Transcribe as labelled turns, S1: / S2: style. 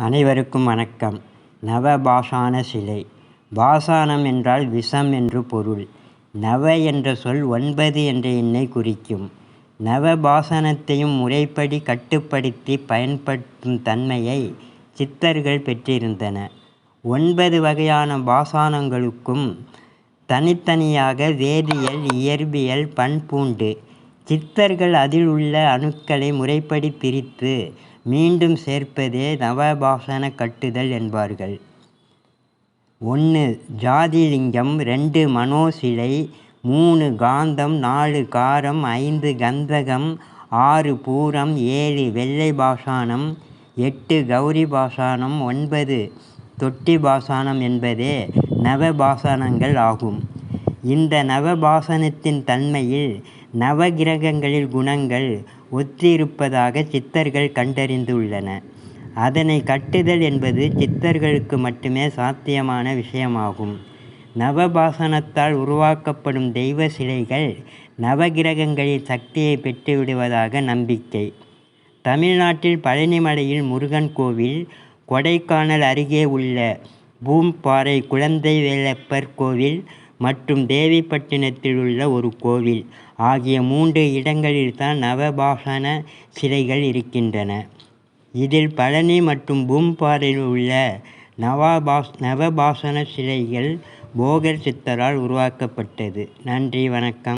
S1: அனைவருக்கும் வணக்கம். நவபாஷான சிலை. பாசானம் என்றால் விஷம் என்று பொருள். நவ என்ற சொல் ஒன்பது என்ற எண்ணை குறிக்கும். நவபாசனத்தையும் முறைப்படி கட்டுப்படுத்தி பயன்படுத்தும் தன்மையை சித்தர்கள் பெற்றிருந்தன. ஒன்பது வகையான பாசானங்களுக்கும் தனித்தனியாக வேதியியல் இயற்பியல் பண்பூண்டு சித்தர்கள் அதில் உள்ள அணுக்களை முறைப்படி பிரித்து மீண்டும் சேர்ப்பதே நவபாசன கட்டுதல் என்பார்கள். ஒன்று ஜாதிலிங்கம் ரெண்டு மனோசிலை மூணு காந்தம் நாலு காரம் ஐந்து கந்தகம் ஆறு பூரம் ஏழு வெள்ளை பாசானம் எட்டு கௌரி பாசானம் ஒன்பது தொட்டி பாசானம் என்பதே நவபாசனங்கள் ஆகும். இந்த நவபாசனத்தின் தன்மையில் நவகிரகங்களில் குணங்கள் ஒத்திருப்பதாக சித்தர்கள் கண்டறிந்துள்ளன. அதனை கட்டுதல் என்பது சித்தர்களுக்கு மட்டுமே சாத்தியமான விஷயமாகும். நவபாசனத்தால் உருவாக்கப்படும் தெய்வ சிலைகள் நவகிரகங்களில் சக்தியை பெற்றுவிடுவதாக நம்பிக்கை. தமிழ்நாட்டில் பழனிமலையில் முருகன் கோவில் கொடைக்கானல் அருகே உள்ள பூம்பாறை குழந்தை வேலப்பர் கோவில் மற்றும் தேவிப்பட்டினத்தில் உள்ள ஒரு கோவில். ஆகிய மூன்று இடங்களில்தான் நவபாசன சிலைகள் இருக்கின்றன. இதில் பழனி மற்றும் பூம்பாறையில் உள்ள நவாபாஸ் நவபாசன சிலைகள் போகர் சித்தரால் உருவாக்கப்பட்டது. நன்றி வணக்கம்.